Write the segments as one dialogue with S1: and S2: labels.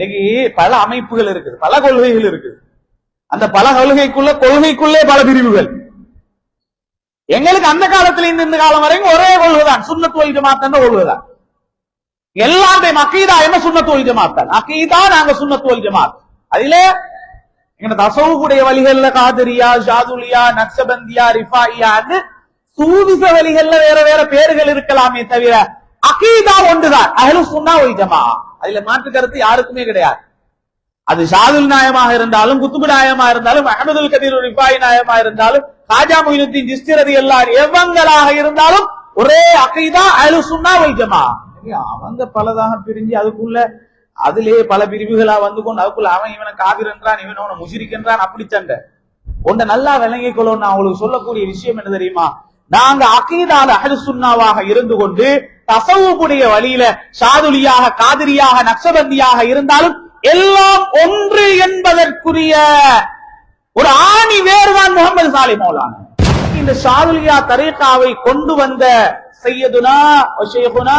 S1: இன்னைக்கு பல அமைப்புகள் இருக்குது பல கொள்கைகள் இருக்குது. அந்த பல கொள்கைக்குள்ள கொள்கைக்குள்ளே பல பிரிவுகள். எங்களுக்கு அந்த காலத்துல இருந்து இந்த காலம் வரைக்கும் ஒரே கொள்கைதான். சுண்ணத்து வல் ஜமாத் கொள்கைதான். எல்லாருடைய அக்கீதா என்ன சுண்ணத்து வல் அக்கீதா நாங்க சுண்ணத்துவல் ஜமாத். அதிலே எங்க தசவுடைய வழிகள்ல காதரியா ஷாதுலியா நக்சபந்தியா ரிஃபாயியான்னு சூதிச வழிகள்ல வேற வேற பேர்கள் இருக்கலாமே தவிர அகீதா ஒன்றுதான். அகலு சுண்ணா ஒல் ஜமா அதுல மாற்று கருத்து யாருக்குமே கிடையாது. அது ஷாதுல் நாயமாக இருந்தாலும் குத்துபு நாயமா இருந்தாலும் அகமதுல் கதீர் ரிஃபாய் நாயமா இருந்தாலும் காஜா முயனுத்தின் ஜிஸ்திரதி எல்லாரும் எவங்களாக இருந்தாலும் ஒரே அகைதா அழு சுண்ணா வைக்கமா அவங்க பலதாக பிரிஞ்சு அதுக்குள்ள அதிலேயே பல பிரிவுகளா வந்து கொண்டு அதுக்குள்ள அவன் இவனை காவிர் என்றான் இவன் அவனை முஷிரிக்கின்றான் அப்படி சண்டை. உன்னை நல்லா விளங்கிக் கொள்ளும் நான் உங்களுக்கு சொல்லக்கூடிய விஷயம் என்ன தெரியுமா? நாங்க அகீதால அகல் சுன்னாவாக இருந்து கொண்டு தசவுடைய வழியில சாதுலியாக காதிரியாக நக்சபந்தியாக இருந்தாலும் எல்லாம் ஒன்று என்பதற்குரிய ஒரு ஆணி வேறுதான் முகமது சாலி மௌலானா. இந்த ஷாதுலியா தரீகாவை கொண்டு வந்த செய்யதுனா ஷேகுனா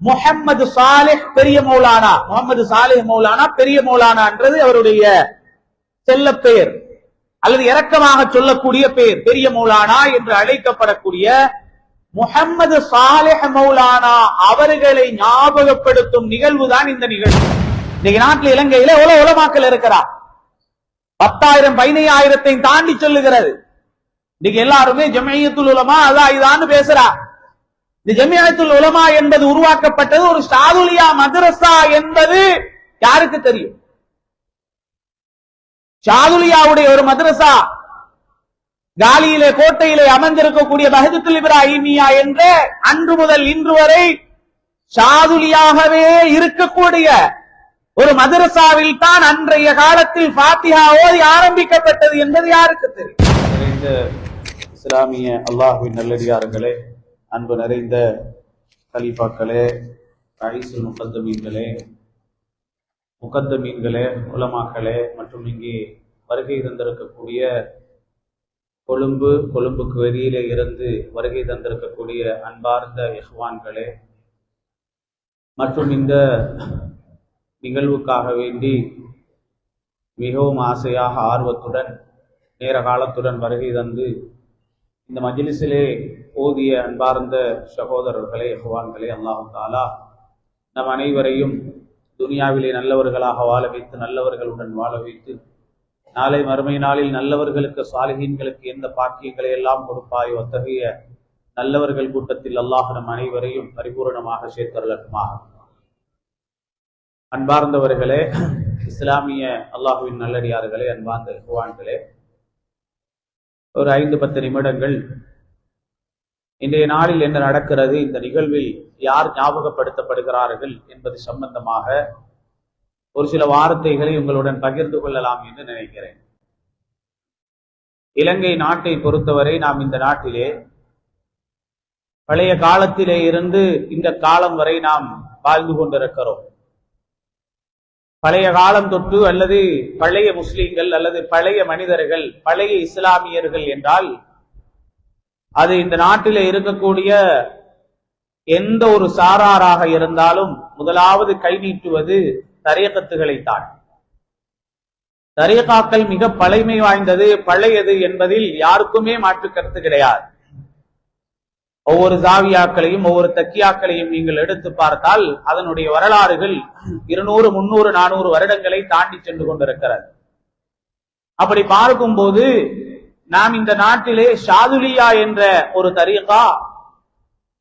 S1: முகம்மது சாலிஹ் பெரிய மௌலானா. முகமது சாலிஹ் மௌலானா பெரிய மௌலானான்றது அவருடைய செல்ல பெயர் அல்லது இரக்கமாக சொல்லக்கூடிய பேர் பெரிய மௌலானா என்று அழைக்கப்படக்கூடிய முகம்மது சாலேஹ மௌலானா அவர்களை ஞாபகப்படுத்தும் நிகழ்வு தான் இந்த நிகழ்வு. இன்னைக்கு நாட்டில் இலங்கையில உல உலமாக்கல் இருக்கிறார் பத்தாயிரம் பதினையாயிரத்தை தாண்டி சொல்லுகிறது. இன்னைக்கு எல்லாருமே ஜமையத்துல் உலமா அதான் இதான்னு பேசுறா. இந்த ஜமியத்துல் உலமா என்பது உருவாக்கப்பட்டது ஒரு ஷாதுலியா மதரசா என்பது யாருக்கு தெரியும்? ஷாதுலியாவுடைய ஒரு மதரசா காலியிலே கோட்டையிலே அமர்ந்திருக்கக்கூடிய பஹதுல் இப்ராஹிமியா என்ற அன்று முதல் இன்று வரை ஷாதுலியாகவே இருக்கக்கூடிய ஒரு மதரசாவில் தான் அன்றைய காலத்தில் பாத்தியா ஓதி ஆரம்பிக்கப்பட்டது என்பது யாருக்கு தெரியும்? இஸ்லாமிய அல்லாஹுவின் நல்லடியார்களே அன்பு நிறைந்த கலீஃபாக்களே மீன்களே முகத்தமீன்களே முகத்தமீன்களே உலமாக்களே மற்றும் இங்கே வருகை தந்திருக்கக்கூடிய கொழும்பு கொழும்புக்கு வெளியிலே இருந்து வருகை தந்திருக்கக்கூடிய அன்பார்ந்த இஹ்வான்களே மற்றும் இந்த நிகழ்வுக்காக வேண்டி மிகவும் ஆசையாக ஆர்வத்துடன் நேர காலத்துடன் வருகை தந்து இந்த மஜிலிசிலே ஓதிய அன்பார்ந்த சகோதரர்களே இஹ்வான்களே அல்லாஹு தாலா நம் அனைவரையும் துனியாவிலே நல்லவர்களாக வாழ வைத்து நல்லவர்களுடன் வாழ வைத்து நாளை மறுமை நாளில் நல்லவர்களுக்கு சாலிகீன்களுக்கு எந்த பாக்கியங்களை எல்லாம் கொடுப்பாயோ அத்தகைய நல்லவர்கள் கூட்டத்தில் அல்லாஹ் நம் அனைவரையும் பரிபூரணமாக சேர்த்தருளட்டுமாக. அன்பார்ந்தவர்களே இஸ்லாமிய அல்லாஹுவின் நல்லடியார்களே அன்பார்ந்த இஹ்வான்களே ஒரு ஐந்து பத்து நிமிடங்கள். இன்றைய நாளில் என்ன நடக்கிறது? இந்த நிகழ்வில் யார் ஞாபகப்படுத்தப்படுகிறார்கள் என்பது சம்பந்தமாக ஒரு சில வார்த்தைகளை உங்களுடன் பகிர்ந்து கொள்ளலாம் என்று நினைக்கிறேன். இலங்கை நாட்டை பொறுத்தவரை நாம் இந்த நாட்டிலே பழைய காலத்திலே இருந்து இந்த காலம் வரை நாம் வாழ்ந்து கொண்டிருக்கிறோம். பழைய காலம் தொட்டு அல்லது பழைய முஸ்லிம்கள் அல்லது பழைய மனிதர்கள் பழைய இஸ்லாமியர்கள் என்றால் அது இந்த நாட்டில் இருக்கக்கூடிய எந்த ஒரு சாராராக இருந்தாலும் முதலாவது கை நீட்டுவது தரியகத்துகளை தான் தரியகாக்கள் மிக பழைமை வாய்ந்தது பழையது என்பதில் யாருக்குமே மாற்று கருத்து கிடையாது. ஒவ்வொரு ஜாவியாக்களையும் ஒவ்வொரு தக்கியாக்களையும் நீங்கள் எடுத்து பார்த்தால் அதனுடைய வரலாறுகள் இருநூறு முன்னூறு நானூறு வருடங்களை தாண்டி சென்று கொண்டிருக்கிறது. அப்படி பார்க்கும்போது நாம் இந்த நாட்டிலே ஷாதுலியா என்ற ஒரு தரீகா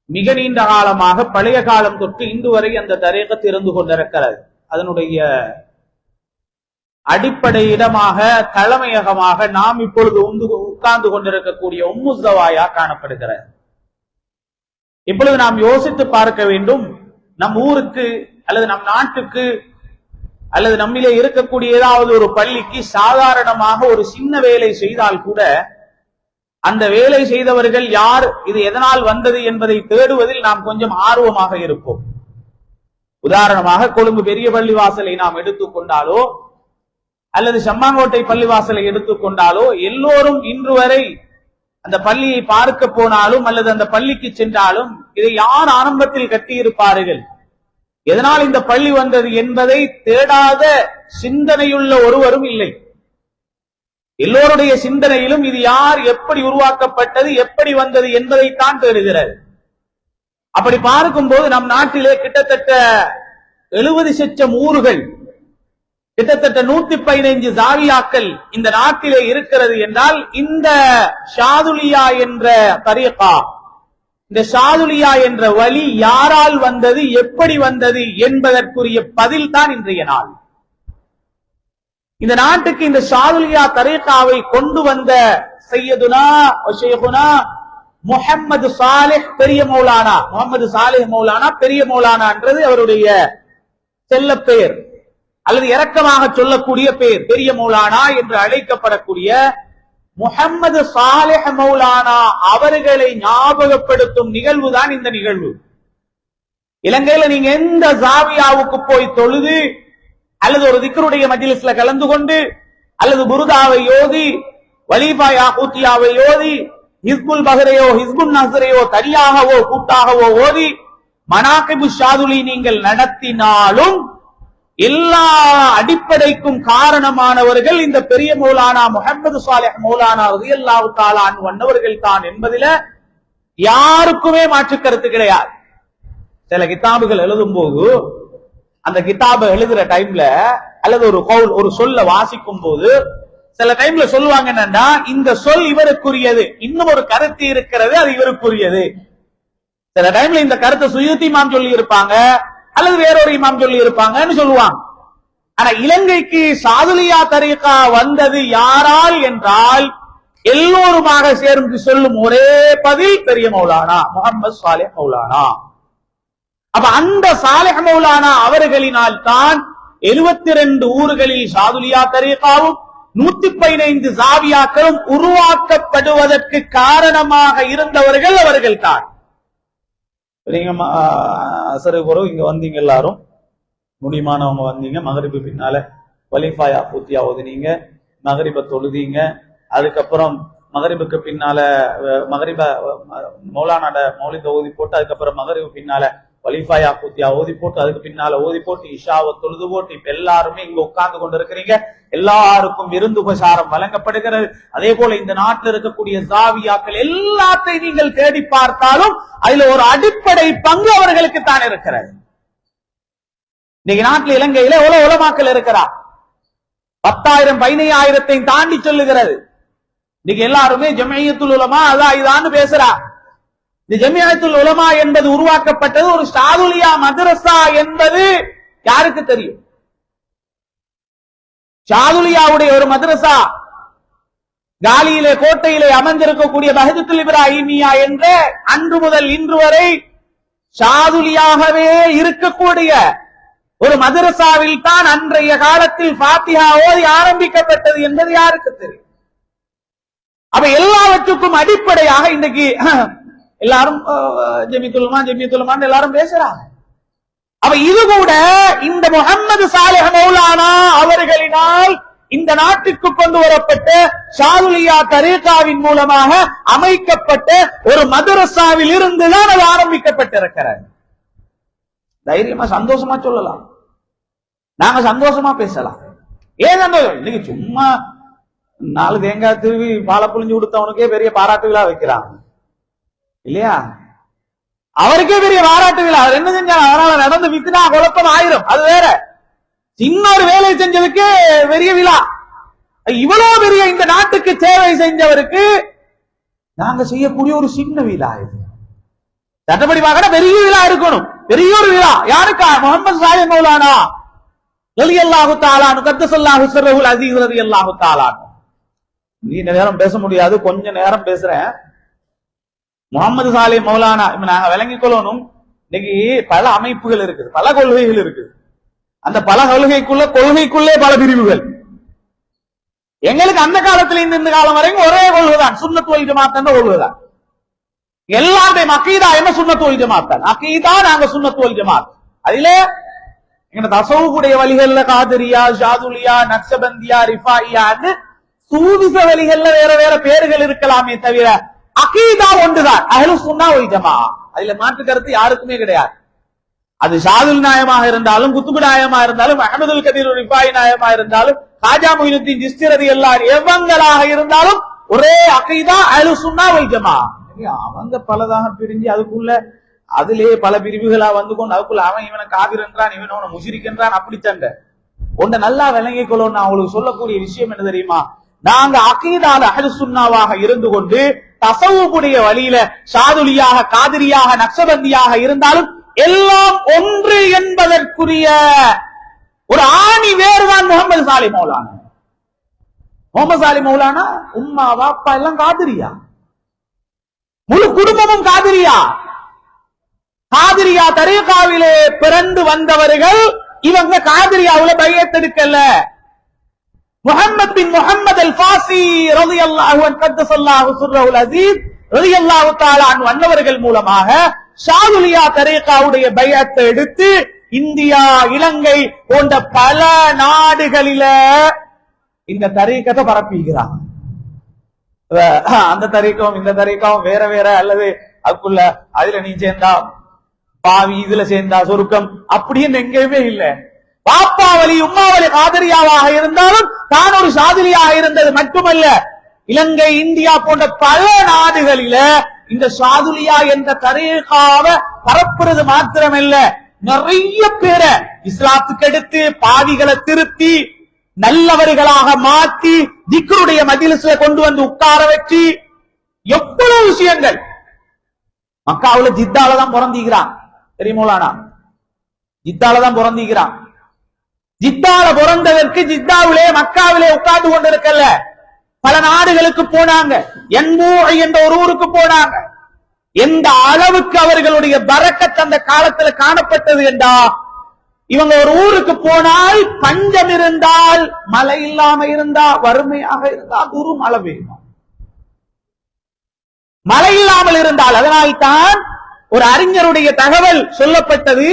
S1: மிக நீண்ட காலமாக பழைய காலம் தொட்டு இன்று வரை அந்த தரீகத்து இருந்து கொண்டிருக்கிறது. அதனுடைய அடிப்படை இடமாக தலைமையகமாக நாம் இப்பொழுது உந்து உட்கார்ந்து கொண்டிருக்கக்கூடிய உம்முசவாயா காணப்படுகிறது இப்பொழுது நாம் யோசித்து பார்க்க வேண்டும் நம் ஊருக்கு அல்லது நம் நாட்டுக்கு அல்லது நம்மிலே இருக்கக்கூடிய ஏதாவது ஒரு பள்ளிக்கு சாதாரணமாக ஒரு சின்ன வேலை செய்தால் கூட அந்த வேலை செய்தவர்கள் யார் இது எதனால் வந்தது என்பதை தேடுவதில் நாம் கொஞ்சம் ஆர்வமாக இருப்போம். உதாரணமாக கொழும்பு பெரிய பள்ளிவாசலை நாம் எடுத்துக்கொண்டாலோ அல்லது செம்மாங்கோட்டை பள்ளிவாசலை எடுத்துக்கொண்டாலோ எல்லோரும் இன்று வரை அந்த பள்ளியை பார்க்க போனாலும் அல்லது அந்த பள்ளிக்கு சென்றாலும் இதை யார் ஆரம்பத்தில் கட்டியிருப்பார்கள்? எதனால் இந்த பள்ளி வந்தது என்பதை தேடாத சிந்தனையுள்ள ஒருவரும் இல்லை. எல்லோருடைய சிந்தனையிலும் இது யார் எப்படி உருவாக்கப்பட்டது எப்படி வந்தது என்பதைத்தான் தேடுகிறது அப்படி பார்க்கும்போது நம் நாட்டிலே கிட்டத்தட்ட எழுபது லட்சம் ஊர்கள் கிட்டத்தட்ட நூத்தி பதினைஞ்சு ஜாவியாக்கள் இந்த நாட்டிலே இருக்கிறது என்றால் இந்த ஷாதுலியா என்ற தரீகா இந்த ஷாதுலியா என்ற வழி யாரால் வந்தது எப்படி வந்தது என்பதற்குரிய பதில் தான் இன்றைய நாள். இந்த நாட்டுக்கு இந்த ஷாதுலியா தரீகாவை கொண்டு வந்த செய்யதுனா முஹம்மது சாலிஹ் பெரிய மௌலானா. முகமது சாலிஹ் மௌலானா பெரிய மௌலானான்றது அவருடைய செல்ல பெயர். அல்லது இரக்கமாக சொல்லக்கூடிய பெயர். பெரிய மௌலானா என்று அழைக்கப்படக்கூடிய முகம்மது சாலிஹ் மௌலானா அவர்களை ஞாபகப்படுத்தும் நிகழ்வு தான் இந்த நிகழ்வு. இலங்கையில நீங்க எந்த ஜாவியாவுக்கு போய் தொழுது அல்லது ஒரு திக்கருடைய மஜிலிஸ்ல கலந்து கொண்டு அல்லது புருதாவை யோதி வலிபாய் ஆகூத்தியாவை யோதி ஹிஸ்புல் பஹரையோ ஹிஸ்புல் நசரையோ தனியாகவோ கூட்டாகவோ ஓதி மனாகிபு ஷாதுலி நீங்கள் நடத்தினாலும் எல்லா அடிப்படைக்கும் காரணமானவர்கள் இந்த பெரிய மௌலானா முகமது சாலிஹ் மௌலானா ரலியல்லாஹு தஆலா அன்ஹு தான் என்பதில யாருக்குமே மாற்று கருத்து கிடையாது. சில கிதாபுகள் எழுதும் போது அந்த கிதாபை எழுதுற டைம்ல அல்லது ஒரு கவுல் ஒரு சொல்ல வாசிக்கும் போது சில டைம்ல சொல்லுவாங்க என்னன்னா இந்த சொல் இவருக்குரியது. இன்னும் ஒரு கருத்து இருக்கிறது அது இவருக்குரியது. சில டைம்ல இந்த கருத்தை சுயுத்தி இமாம் சொல்லி இருப்பாங்க அல்லது வேறொரு இமாம் சொல்லி இருப்பாங்கன்னு சொல்லுவாங்க. ஆனா இலங்கைக்கு சாதுலியா தரீகா வந்தது யாரால் என்றால் எல்லோருமாக சேர்ந்து சொல்லும் ஒரே பதில் பெரிய மௌலானா முகமது சாலே மௌலானா. அப்ப அந்த சாலே மௌலானா அவர்களினால் தான் எழுபத்தி ரெண்டு ஊர்களில் சாதுலியா தரீகாவும் நூத்தி பதினைந்து சாவியாக்களும் உருவாக்கப்படுவதற்கு காரணமாக இருந்தவர்கள் அவர்கள் தான் நீங்க அசரு பிறகு இங்க வந்தீங்க எல்லாரும். முடிமானவங்க வந்தீங்க மகரிபு பின்னால. வலிஃபாயா பூத்தியா ஓதுனீங்க மகரிப தொழுதீங்க. அதுக்கப்புறம் மகரிபுக்கு பின்னால மகரிப மௌலானாட மௌலி ஓதி போட்டு அதுக்கப்புறம் மகரிபு பின்னால வலிஃபாயா கூத்தியா ஓதி போட்டு அதுக்கு பின்னால ஓதி போட்டு இஷாவை தொழுது போட்டு இப்ப எல்லாருமே இங்க உட்கார்ந்து கொண்டு இருக்கிறீங்க எல்லாருக்கும் விருந்து உபசாரம் வழங்கப்படுகிறது. அதே போல இந்த நாட்டில் இருக்கக்கூடிய சாவியாக்கள் எல்லாத்தையும் நீங்கள் தேடி பார்த்தாலும் அதுல ஒரு அடிப்படை பங்கு அவர்களுக்கு தான் இருக்கிறது. இன்னைக்கு நாட்டில் இலங்கையில எவ்வளவு உலமாக்கள் இருக்கிறா? பத்தாயிரம் பதினையாயிரத்தையும் தாண்டி சொல்லுகிறது. இன்னைக்கு எல்லாருமே ஜமியத்துல் உலமா அதான் இதான்னு பேசுறா. இந்த ஜமியத்துல் உலமா என்பது உருவாக்கப்பட்டது ஒரு ஷாதுலியா மதரசா என்பது யாருக்கு தெரியும்? ஷாதுலியாவுடைய ஒரு மதரசா காலியிலே கோட்டையிலே அமர்ந்திருக்கக்கூடிய பஹஜத்துல் இப்ராஹிமியா என்ற அன்று முதல் இன்று வரை ஷாதுலியாகவே இருக்கக்கூடிய ஒரு மதரசாவில் தான் அன்றைய காலத்தில் ஃபாத்திஹா ஓதி ஆரம்பிக்கப்பட்டது என்பது யாருக்கு தெரியும்? அப்ப எல்லாவற்றுக்கும் அடிப்படையாக இன்றைக்கு எல்லாரும் அஹ், ஜெமித்துல்மா எல்லாரும் பேசுறாங்க. அப்ப இது கூட இந்த முகம்மது சாலிஹ் மௌலானா அவர்களினால் இந்த நாட்டுக்கு கொண்டு வரப்பட்ட ஷாதுலியா தரீகாவின் மூலமாக அமைக்கப்பட்ட ஒரு மதுரசாவில் இருந்துதான் அது ஆரம்பிக்கப்பட்டிருக்கிறது. தைரியமா சந்தோஷமா சொல்லலாம். நாங்க சந்தோஷமா பேசலாம். ஏன் சந்தோஷம்? இன்னைக்கு சும்மா நாலு தேங்காய் திருவி பாலை புளிஞ்சு கொடுத்தவனுக்கே பெரிய பாராட்டுகளா வைக்கிறான் வைக்கிறாங்க. இல்லையா? அவருக்கே பெரிய பாராட்டு விழா. அவர் என்ன செஞ்சார்? அவரால் நடந்து வித்துனா குழப்பம் ஆயிரும். அது வேற. சின்ன ஒரு வேலை செஞ்சதுக்கு பெரிய விழா. இவ்வளவு பெரிய இந்த நாட்டுக்கு சேவை செஞ்சவருக்கு நாங்க செய்யக்கூடிய ஒரு சின்ன விழா இது. சட்டப்படி பார்க்கணும் பெரிய விழா இருக்கணும். பெரிய ஒரு விழா. யாருக்கா? முகமது சாயம் மௌலானா. ரலி அல்லாஹு தாலானு கத்தசல்லாஹு சிறகுல் அசீஸ் ரலி அல்லாஹு தாலானு நீண்ட நேரம் பேச முடியாது. கொஞ்ச நேரம் பேசுறேன். முகமது சாலி மௌலானா இப்ப நாங்க விளங்கிக் கொள்ளணும். இன்னைக்கு பல அமைப்புகள் இருக்குது பல கொள்கைகள் இருக்குது. அந்த பல கொள்கைக்குள்ள கொள்கைக்குள்ளே பல பிரிவுகள். எங்களுக்கு அந்த காலத்துல இருந்து இந்த காலம் வரைக்கும் ஒரே கொள்கைதான். சுண்ணத் வல் ஜமாத் என்ற கொள்கைதான். எல்லாருடைய அக்கீதா என்ன சுண்ணத் வல் ஜமாத்? தான் அக்கீதா நாங்க சுண்ணத் வல் ஜமாத். அதிலே எங்க தசவுடைய வழிகள்ல காதரியா ஷாதுலியா நக்ஷபந்தியா ரிஃபாயியான்னு சூதிச வழிகள்ல வேற வேற பேர்கள் இருக்கலாமே தவிர அகீதா ஒன்றுதான். அகலு சொன்னா ஒரு ஜமா அதுல மாற்று கருத்து யாருக்குமே கிடையாது. அது ஷாதுல் நாயமாக இருந்தாலும் குத்துபு நாயமா இருந்தாலும் அகமதுல் கதீர் ரிஃபாய் நாயமா இருந்தாலும் ராஜா மொயினுத்தின் ஜிஸ்திரதி எல்லாரும் எவ்வங்களாக இருந்தாலும் ஒரே அகைதா அழு சுண்ணா வைக்கமா அவங்க பலதாக பிரிஞ்சு அதுக்குள்ள அதிலேயே பல பிரிவுகளா வந்து கொண்டு அதுக்குள்ள அவன் இவனை காவிர் என்றான் இவன் அவனை முசிரிக்கின்றான் அப்படி சண்டை. ஒன்றை நல்லா விளங்கிக் கொள்ளும் நான் உங்களுக்கு சொல்லக்கூடிய விஷயம் என்ன தெரியுமா? நாங்க அகைதான அகலு சுண்ணாவாக இருந்து கொண்டு தசவுடைய வழியில சாதுலியாக காதிரியாக நக்சபந்தியாக இருந்தாலும் எல்லாம் ஒன்று என்பதற்குரிய ஒரு ஆணி வேறுதான் முகமது சாலி மௌலானா. முகமது சாலி மௌலானா உம்மா வாப்பா எல்லாம் காதிரியா? முழு குடும்பமும் காதிரியா? காதிரியா தரீகாவிலே பிறந்து வந்தவர்கள் இவங்க காதிரியாவுல பையத்தெடுக்கல Muhammad bin Muhammad al Fasi ரலியல்லாஹு அன்ஹு கத்தஸல்லாஹு சுர்ரவுல் அஸீஸ் ரலியல்லாஹு அல்லாஹு தாலான் வந்தவர்கள் மூலமாக ஷாதுலியா தரேகாவுடைய பயத்தை எடுத்து இந்தியா இலங்கை போன்ற பல நாடுகளில இந்த தரீக்கத்தை பரப்பிக்கிறாங்க அந்த தரீக்கம் இந்த தரீக்கம் வேற வேற அல்லது அதுக்குள்ள அதுல நீ சேர்ந்தா பாவி இதுல சேர்ந்தா சொருக்கம் அப்படின்னு எங்கேயுமே இல்லை. பாப்பா பாப்பாவலி உம்மாவலி காதரியாவாக இருந்தாலும் தான் ஒரு சாதிரியாக இருந்தது மட்டுமல்ல. இலங்கை இந்தியா போன்ற பல நாடுகளில இந்த சாதுலியா என்ற தரீகாவ பரப்புறது மாத்திரமல்ல. நிறைய பேரை இஸ்லாத்துக்கு எடுத்து பாவிகளை திருத்தி நல்லவர்களாக மாத்தி திக்ருடைய மஜிலிஸ்ல கொண்டு வந்து உட்கார வச்சு எவ்வளவு விஷயங்கள். மக்காவுல ஜித்தாலதான் பிறந்திக்கிறான் தெரியுமோலானா ஜித்தாலதான் பிறந்திக்கிறான் ஜித்தால பிறந்ததற்கு ஜித்தாவிலே மக்காவிலே உட்கார்ந்து கொண்டிருக்கல பல நாடுகளுக்கு போனாங்க. என்பூரை என்ற ஒரு ஊருக்கு போனாங்க. எந்த அளவுக்கு அவர்களுடைய பறக்கத் அந்த காலத்துல காணப்பட்டது என்றா? இவங்க ஒரு ஊருக்கு போனால் பஞ்சம் இருந்தால் மழை இல்லாம இருந்தா வறுமையாக இருந்தா குரு மழை பெய்யுமா மழை இல்லாமல் இருந்தால் அதனால்தான் ஒரு அறிஞருடைய தகவல் சொல்லப்பட்டது.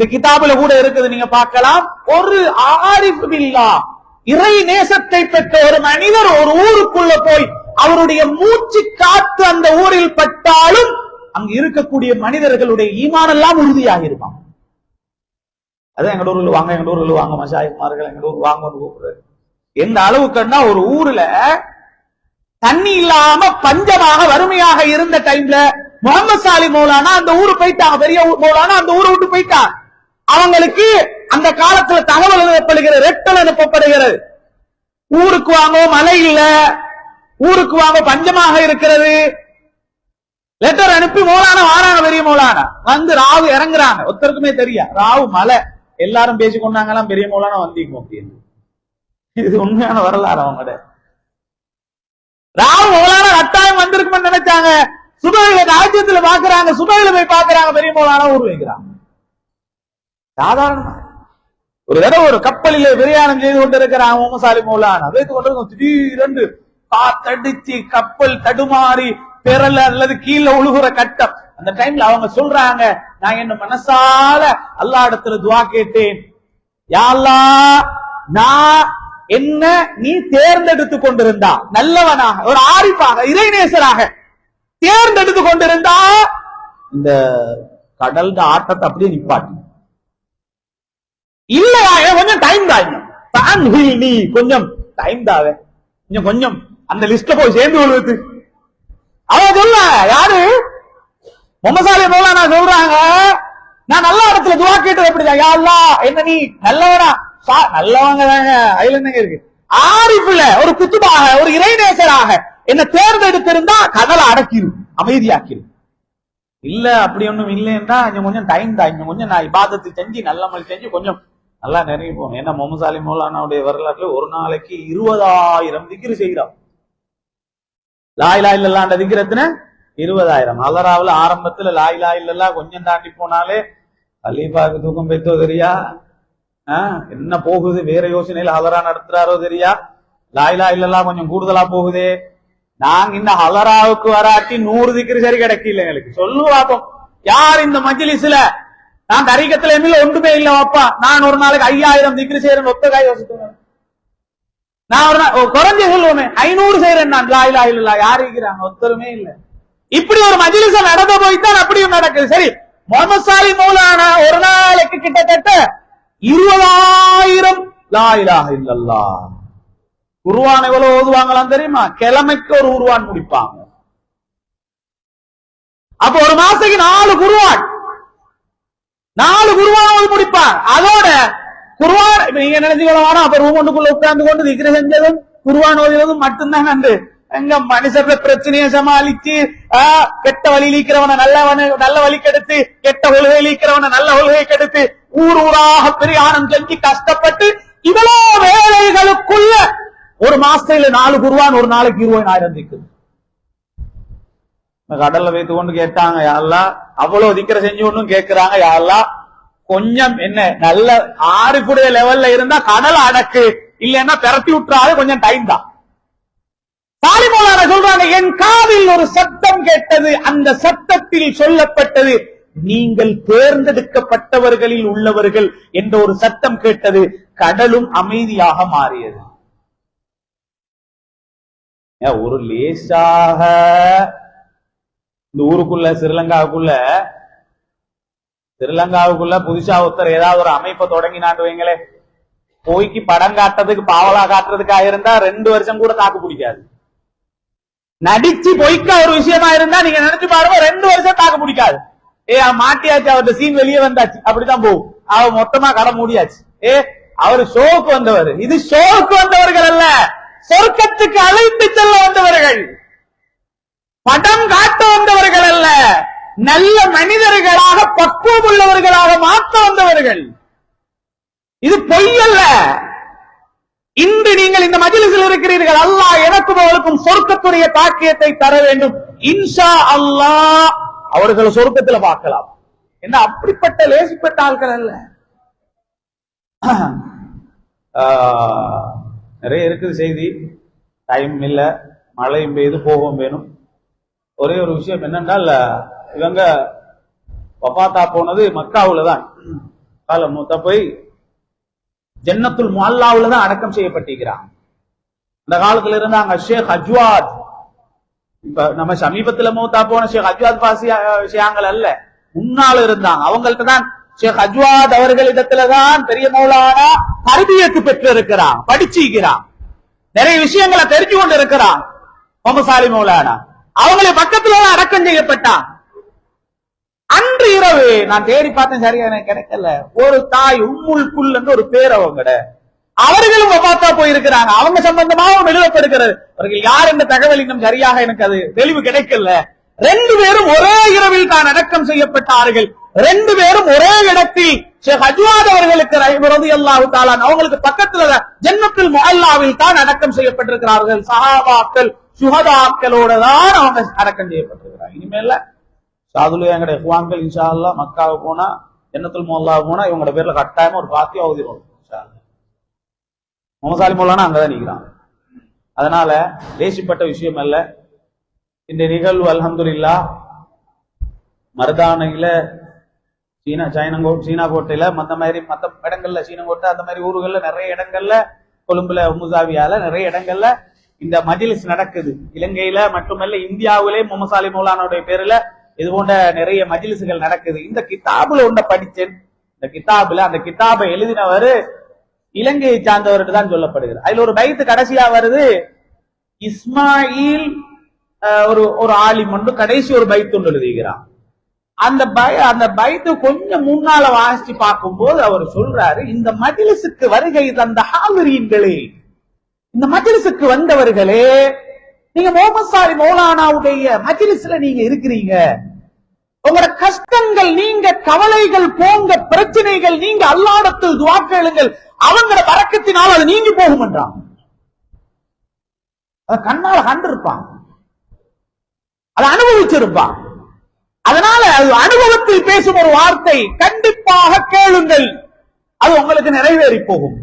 S1: இந்த கிதாபுல கூட இருக்குது நீங்க பார்க்கலாம். ஒரு ஆரிஃபில்லா. இறை நேசத்தை பெற்ற ஒரு மனிதர் ஒரு ஊருக்குள்ள போய் அவருடைய மூச்சு காத்து அந்த ஊரில் பட்டாலும் அங்கு இருக்கக்கூடிய மனிதர்களுடைய ஈமானெல்லாம் உறுதியாக இருப்பான் அதான் எங்க ஊர்ல வாங்க எங்க ஊர்ல வாங்க மஷாயிமார்கள் எங்க ஊர் வாங்க கூப்பிடுறாரு. எந்த அளவுக்குன்னா ஒரு ஊர்ல தண்ணி இல்லாம பஞ்சமாக வறுமையாக இருந்த டைம்ல முகமது சாலி மௌலானா அந்த ஊரு போயிட்டாங்க பெரிய ஊர் மௌலானா அந்த ஊரை விட்டு போயிட்டான். அவங்களுக்கு அந்த காலத்துல தகவல் அனுப்பப்படுகிறது ரெட்டல் அனுப்பப்படுகிறது. ஊருக்கு வாங்க மழை இல்ல. ஊருக்கு வாங்க பஞ்சமாக இருக்கிறது. லெட்டர் அனுப்பி மூலான வாராங்க பெரிய மூலான? வந்து ராவு இறங்குறாங்க. ஒருத்தருக்குமே தெரியா? ராவு மலை. எல்லாரும் பேசி கொண்டாங்கலாம் பெரிய மூலான வந்தீங்க அப்படின்னு. இது உண்மையான வரலாறு அவங்கட ராவு மூலான கட்டாயம் வந்திருக்கும்னு நினைச்சாங்க. சுபையில ராஜ்யத்துல பாக்குறாங்க. சுபையில போய் பாக்குறாங்க. பெரிய மூலான ஊர் வைக்கிறாங்க. சாதாரணமா. ஒரு தடவை ஒரு கப்பலிலே பிரயாணம் செய்து கொண்டிருக்கிறான் ஓமசாலி மௌலானா. வைத்து கொண்டிருக்கும் திடீரென்று காத்தடிச்சு கப்பல் தடுமாறி பெறல அல்லது கீழே உழுகுற கட்டம். அந்த டைம்ல அவங்க சொல்றாங்க நான் என்ன மனசால அல்லா இடத்துல துவா கேட்டேன். யாழ்லா நான் என்ன நீ தேர்ந்தெடுத்து கொண்டிருந்தா. நல்லவனாக ஒரு ஆரிப்பாக இறைநேசராக தேர்ந்தெடுத்து கொண்டிருந்தா இந்த கடல் ஆட்டத்தை அப்படியே நிப்பாட்டி. இல்லையா கொஞ்சம் டைம் தான் தான் நீ கொஞ்சம் டைம் தாவே கொஞ்சம் கொஞ்சம். அந்த லிஸ்ட்ல போய் சேர்ந்து கொள்வது அவ சொல்ல யாரு? பொம்மசாலி மௌலானா சொல்றாங்க. நான் நல்ல இடத்துல துவா கேட்டது எப்படிதான் யா அல்லாஹ் என்ன நீ நல்லவனா? நல்லவங்க தாங்க. அதுல என்னங்க இருக்கு? ஆரிப்புல ஒரு குத்துபாக ஒரு இறைநேசராக என்ன தேர்ந்தெடுத்திருந்தா கடலை அடக்கிடும் அமைதியாக்கிடும் இல்ல அப்படி ஒண்ணும் இல்லைன்னா கொஞ்சம் டைம் தான் கொஞ்சம் நான் இபாதத்து செஞ்சு நல்லமல் செஞ்சு கொஞ்சம் நல்லா நிறைய போகணும். ஏன்னா முகமது மௌலானாவுடைய வரலாற்றுல ஒரு நாளைக்கு இருபதாயிரம் திக்ரு செய்கிறான். லாயிலா இல்லல்லாண்ட திக்ரத்தின இருபதாயிரம். அலராவுல ஆரம்பத்துல லாயிலா இல்லல்லா கொஞ்சம் தாண்டி போனாலே கலீஃபாவுக்கு தூக்கம் பெற்றோ தெரியா? என்ன போகுது? வேற யோசனையில ஹலரா நடத்துறாரோ தெரியா? லாயிலா இல்லல்லா கொஞ்சம் கூடுதலா போகுதே. நாங்க இந்த ஹலராவுக்கு வராட்டி நூறு திக்ரு சரி கிடைக்கல எங்களுக்கு. சொல்லு பார்ப்போம் யார் இந்த மஜ்லிஸ்ல நான் தரிகத்துல எம்மில் ஒன்றுமே இல்ல அப்பா. நான் ஒரு நாளைக்கு ஐயாயிரம் திக்ரி செய்யறேன் ஒத்த காய் யோசித்துங்க நான் ஒரு நாள் ஓ, குறைஞ்சு சொல்லுவோமே. ஐநூறு செய்யறேன் நான் லா இலாஹ இல்ல யார் இருக்கிறாங்க? ஒத்தருமே இல்ல. இப்படி ஒரு மஜிலிச நடந்து போய்தான் அப்படியும் நடக்குது. சரி முகமது சாலி மௌலானா ஒரு நாளைக்கு கிட்டத்தட்ட இருபதாயிரம் லா இலாஹ இல்லல்லா. குருவான் எவ்வளவு ஓதுவாங்களாம் தெரியுமா? கிழமைக்கு ஒரு உருவான் முடிப்பாங்க. அப்ப ஒரு மாசத்துக்கு நாலு குருவான் நாலு குருவானாவது முடிப்பார். அதோட குருவான் இப்ப நீங்க நினைச்சுக்கலாம் அப்ப ரூம் ஒன்றுக்குள்ள உட்கார்ந்து கொண்டு திக்கிற செஞ்சதும் குருவான் ஓதியதும் மட்டும்தான் நன்று எங்க மனுஷர பிரச்சனையை சமாளிச்சு கெட்ட வழி லீக்கிறவன நல்லவன நல்ல வழி கெடுத்து கெட்ட கொள்கை லீக்கிறவன நல்ல கொள்கை கெடுத்து ஊர் ஊராக பிரியாணம் செஞ்சு கஷ்டப்பட்டு இவ்வளவு வேலைகளுக்குள்ள ஒரு மாசத்துல நாலு குருவான் ஒரு நாளைக்கு இருபதாயிரம் இருக்குது கடல்ல வைத்து கொண்டு கேட்டாங்க யாரெல்லாம்? அவ்வளவு திக்கிற செஞ்சு ஒண்ணும் கேட்கிறாங்க யாரெல்லாம்? கொஞ்சம் என்ன நல்ல ஆறுக்குடைய லெவல்ல இருந்தா கடல் அடக்கு. இல்லைன்னா பெரட்டி விட்டுறாது கொஞ்சம் டைம் தான். தாலிமோலான சொல்றாங்க என் காதில் ஒரு சத்தம் கேட்டது அந்த சத்தத்தில் சொல்லப்பட்டது நீங்கள் தேர்ந்தெடுக்கப்பட்டவர்களில் உள்ளவர்கள் என்ற ஒரு சத்தம் கேட்டது கடலும் அமைதியாக மாறியது. ஒரு லேசாக இந்த ஊருக்குள்ள ஸ்ரீலங்காவுக்குள்ள ஸ்ரீலங்காவுக்குள்ள புதுசா ஒருத்தர் ஏதாவது ஒரு அமைப்பை தொடங்கினாண்டு வைங்களே போய்க்கு படம் காட்டுறதுக்கு பாவலா காட்டுறதுக்காக இருந்தா ரெண்டு வருஷம் கூட தாக்கு பிடிக்காது. நடிச்சு பொய்க்க ஒரு விஷயமா இருந்தா நீங்க நினைச்சு பாருங்க ரெண்டு வருஷம் தாக்கு பிடிக்காது. ஏ மாட்டியாச்சு அவர்கிட்ட சீன் வெளியே வந்தாச்சு அப்படிதான் போகும். அவ மொத்தமா கடை மூடியாச்சு. ஏ அவர் ஷோக்கு வந்தவர். இது ஷோக்கு வந்தவர்கள் அல்ல சொர்க்கத்துக்கு அழைத்து செல்ல வந்தவர்கள். படம் காட்ட வந்தவர்கள் அல்ல. நல்ல மனிதர்களாக பக்குவம் உள்ளவர்களாக மாற்ற வந்தவர்கள். இது பொய் அல்ல. இன்று நீங்கள் இந்த மஜிலிசில் இருக்கிறீர்கள். அல்லாஹ் எனக்கும் அவளுக்கும் சொர்க்கத்துடைய பாக்கியத்தை தர வேண்டும். இன்ஷா அல்லாஹ். அவர்களை சொர்க்கத்துல பார்க்கலாம். என்ன அப்படிப்பட்ட லேசிப்பட்ட ஆட்கள் அல்ல. ஆஹ், நிறைய இருக்குது செய்தி. டைம் இல்ல. மழையும் பெய்து போகவும் வேணும். ஒரே ஒரு விஷயம் என்னென்றால் இவங்க வஃபாத்தா போனது மக்காவில் தான் கால மூத்த போய் ஜன்னத்துல் முல்லாவுல தான் அடக்கம் செய்யப்பட்டிருக்கிறான். அந்த காலத்துல இருந்தாங்க ஷேக் அஜ்வாத் இப்ப நம்ம சமீபத்துல மூத்தா போன ஷேக் அஜ்வாத் பாசி விஷயங்கள் அல்ல. முன்னால இருந்தாங்க. அவங்கள்ட்ட தான் ஷேக் அஜ்வாத் அவர்கள் இடத்துலதான் பெரிய மௌலானா தரபியத்து பெற்று இருக்கிறான் படிச்சிருக்கிறான். நிறைய விஷயங்களை தெரிஞ்சு கொண்டு இருக்கிறான் முகமது மௌலானா. அவங்களை பக்கத்துல தான் அடக்கம் செய்யப்பட்டான் அன்று இரவு நான் தேடி பார்த்தேன் சரியா எனக்கு கிடைக்கல. ஒரு தாய் உம்முள் புல் என்று ஒரு பேர் அவங்க அவர்களும் பார்த்தா போயிருக்கிறாங்க. அவங்க சம்பந்தமாகவும் எழுதப்படுகிறது அவர்கள் யார் என்ற தகவல் இன்னும் சரியாக எனக்கு அது தெளிவு கிடைக்கல. ரெண்டு பேரும் ஒரே இரவில் தான் அடக்கம் செய்யப்பட்டார்கள். ரெண்டு பேரும் ஒரே இடத்தில் ஷேக் அஜ்வாத் அவர்களுக்கு ரதி அல்லாஹு தாலான் அவங்களுக்கு பக்கத்துல ஜென்மத்தில் முஹல்லாவில் தான் அடக்கம் செய்யப்பட்டிருக்கிறார்கள். சஹாபாக்கள் சுகதாக்களோட தான் அவங்க அடக்கம் செய்யப்பட்டிருக்கிறாங்க. இனிமேல சாதுல எங்கட இஹ்வான்கள் இன்ஷா அல்லாஹ் போனா ஜன்னத்துல் முஹல்லா போனா இவங்களோட பேர்ல கட்டாயமா ஒரு பாத்தியா ஓதிரும் இன்ஷா மோல்லானா அங்கதான் நிக்கிறான். அதனால லேசிப்பட்ட விஷயம் அல்ல. இந்த நிகழ்வு அலமதுல்லா மருதானையில சீனா சைனங்கோ சீனா கோட்டையில மத்த மாதிரி மத்த இடங்கள்ல சீனங்கோட்டை அந்த மாதிரி ஊர்கள்ல நிறைய இடங்கள்ல கொழும்புல முசாவியால நிறைய இடங்கள்ல இந்த மஜிலிஸ் நடக்குது. இலங்கையில மட்டுமல்ல இந்தியாவிலே முமசாலி மௌலானுடைய பேர்ல இது போன்ற நிறைய மஜிலிசுகள் நடக்குது. இந்த கிதாபுல ஒன்றை படிச்சேன். இந்த கிதாபுல அந்த கிதாபை எழுதினவர் இலங்கையை சார்ந்தவர்கிட்ட தான் சொல்லப்படுகிறது அதுல ஒரு பைத்து கடைசியா வருது இஸ்மாயில் அஹ், ஒரு ஒரு ஆலிம் ஒன்று கடைசி ஒரு பைத்து ஒன்று எழுதுகிறான் அந்த பய அந்த பைத்து கொஞ்சம் முன்னால வாசிச்சு பார்க்கும்போது அவர் சொல்றாரு இந்த மஜிலிசுக்கு வருகை தந்த ஹாமிரீன்களே இந்த மஜிலிசுக்கு வந்தவர்களே நீங்க முகமது சாலி மௌலானாவுடைய மஜிலிஸ்ல நீங்க இருக்கிறீங்க. உங்களோட கஷ்டங்கள் நீங்க கவலைகள் போங்க பிரச்சனைகள் நீங்க அல்லாடத்தில் துவா அவங்கள அவங்களோட வரக்கத்தினால் அது நீங்கி போகும் என்றான் அத கண்ணால கண்டிருப்பான் அதை அனுபவிச்சிருப்பான் அதனால அது அனுபவத்தில் பேசும் ஒரு வார்த்தை கண்டிப்பாக கேளுங்கள். அது உங்களுக்கு நிறைவேறி போகும்.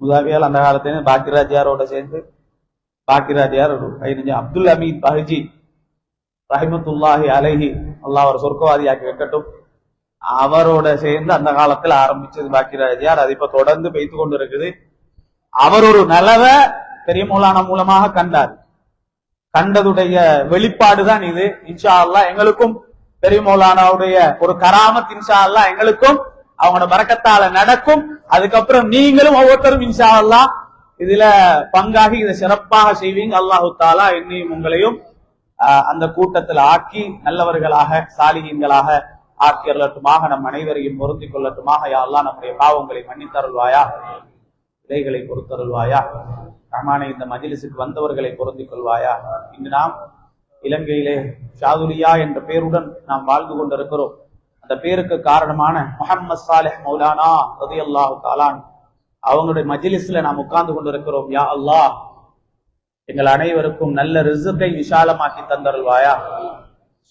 S1: உதாவியால் அந்த காலத்துல பாக்கியராஜியாரோட சேர்ந்து பாக்கியராஜியார் ஒரு பதினஞ்சு அப்துல் அமீத் பஹஜி ரஹிமத்துல்லாஹி அலஹி அல்லா அவர் சொர்க்கவாதியாக்கி வைக்கட்டும் அவரோட சேர்ந்து அந்த காலத்தில் ஆரம்பிச்சது பாக்கியராஜியார் அது இப்ப தொடர்ந்து பெய்து கொண்டு இருக்குது அவர் ஒரு நலவை பெரிய மூலான மூலமாக கண்டார் கண்டதுடைய வெளிப்பாடுதான் இது இன்ஷா அல்லா எங்களுக்கும் பெரியமௌலானாவுடைய ஒரு கராமத் இன்ஷா அல்லா எங்களுக்கும் அவங்களோட பறக்கத்தால நடக்கும். அதுக்கப்புறம் நீங்களும் ஒவ்வொருத்தரும் இன்ஷா அல்லாஹ் இதுல பங்காகி இதை சிறப்பாக செய்வீங்க. அல்லாஹு தாலா என்னையும் உங்களையும் அந்த கூட்டத்தில் ஆக்கி நல்லவர்களாக சாலிகங்களாக ஆக்கி அருளட்டுமாக நம் அனைவரையும் பொருந்திக் கொள்ளட்டுமாக. யா அல்லாஹ் நம்முடைய பாவங்களை மன்னித்தருள்வாயா? விலைகளை பொறுத்தருள்வாயா ரமானை இந்த மஜிலிசுக்கு வந்தவர்களை பொருந்திக் கொள்வாயா? இன்று நாம் இலங்கையிலே ஷாதுலியா என்ற பெயருடன் நாம் வாழ்ந்து கொண்டிருக்கிறோம். அந்த பேருக்கு காரணமான முஹம்மது சாலிஹ் மௌலானா ரதியல்லாஹு தாலான் அவங்களுடைய மஜிலிஸ்ல நாம் உட்கார்ந்து கொண்டிருக்கிறோம். யா அல்லாஹ் எங்கள் அனைவருக்கும் நல்ல ரிசுக்கை விசாலமாக்கி தந்தருள்வாயா?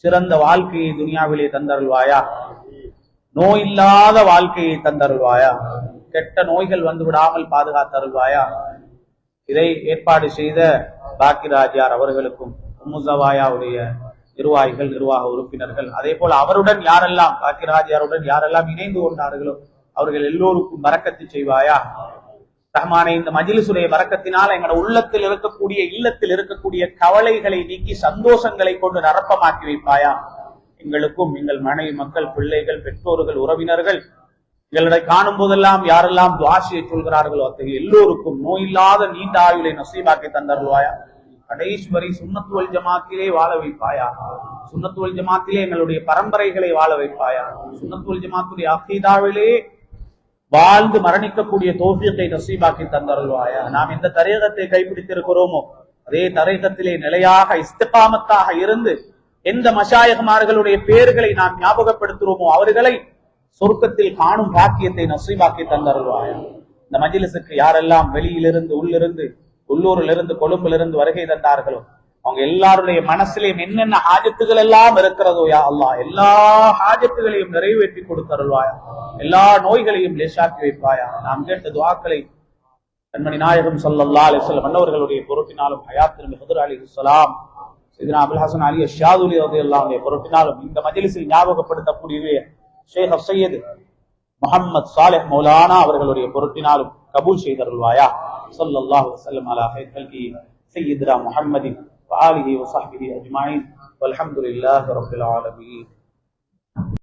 S1: சிறந்த வாழ்க்கையை துனியாவிலே தந்தருள்வாயா? நோய் இல்லாத வாழ்க்கையை தந்தருள்வாயா? கெட்ட நோய்கள் வந்து விடாமல் பாதுகாத்தருள்வாயா? இதை ஏற்பாடு செய்த பாக்கிராஜியார் அவர்களுக்கும் உம்முசவாயாவுடைய நிர்வாகிகள் நிர்வாக உறுப்பினர்கள். அதே போல அவருடன் யாரெல்லாம் பாக்கிராஜியாருடன் யாரெல்லாம் இணைந்து கொண்டார்களோ அவர்கள் எல்லோருக்கும் பறக்கத்து செய்வாயா? ரஹ்மானே இந்த மஜிலிசுடைய வரக்கத்தினால் எங்களோட உள்ளத்தில் இருக்கக்கூடிய இல்லத்தில் இருக்கக்கூடிய கவலைகளை நீக்கி சந்தோஷங்களை கொண்டு நரப்பமாக்கி வைப்பாயா? எங்களுக்கும் எங்கள் மனைவி மக்கள் பிள்ளைகள் பெற்றோர்கள் உறவினர்கள் எங்களை காணும் போதெல்லாம் யாரெல்லாம் துவாசியை சொல்கிறார்களோ அத்தகைய எல்லோருக்கும் நோயில்லாத நீண்ட ஆயுளை நசீபாக்கி தந்தருவாயா கடைசி வரை சுண்ணத்துவல் ஜமாத்திலே வாழ வைப்பாயா? சுண்ணத்துவல் ஜமாத்திலே எங்களுடைய பரம்பரைகளை வாழ வைப்பாயா? சுண்ணத்துவல் ஜமாத்துடைய அகீதாவிலே வாழ்ந்து மரணிக்கக்கூடிய தோஃபியத்தை நசீபாக்கி தந்தருள்வாயா? நாம் எந்த தரையகத்தை கைப்பிடித்திருக்கிறோமோ அதே தரையகத்திலே நிலையாக இஸ்திகாமத்தாக இருந்து எந்த மஷாயகமார்களுடைய பெயர்களை நாம் ஞாபகப்படுத்துகிறோமோ அவர்களை சொர்க்கத்தில் காணும் பாக்கியத்தை நசீபாக்கி தந்தருள்வாயா? இந்த மஜிலிசுக்கு யாரெல்லாம் வெளியிலிருந்து உள்ளிருந்து உள்ளூரிலிருந்து கொழும்பிலிருந்து வருகை தந்தார்களோ? அவங்க எல்லாருடைய மனசுலயும் என்னென்ன ஹாஜத்துகள் எல்லாம் இருக்கிறதோ யா அல்லாஹ் எல்லா ஹாஜத்துகளையும் நிறைவேற்றி கொடுத்தருள்வாயா? எல்லா நோய்களையும் லேசாக்கி வைப்பாயா? நாம் கேட்ட துவாக்களை கண்மணி நாயகம் சல்லல்லா அலைஹி மன்னவர்களுடைய பொருட்டினாலும் ஹயாத் ஹுதர் அலி சலாம் இதுனா அபுல் ஹசன் அலி ஷாதுலி ரலியல்லாஹு பொருட்டினாலும் இந்த மஜ்லிஸில் ஞாபகப்படுத்தக்கூடிய ஷேக் சையது முகமது சாலிஹ் மௌலானா அவர்களுடைய பொருட்டினாலும் கபூல் செய்தருள்வாயா? وصلى الله وسلم على خير خلقه سيدنا محمد وآله وصحبه أجمعين والحمد لله رب العالمين.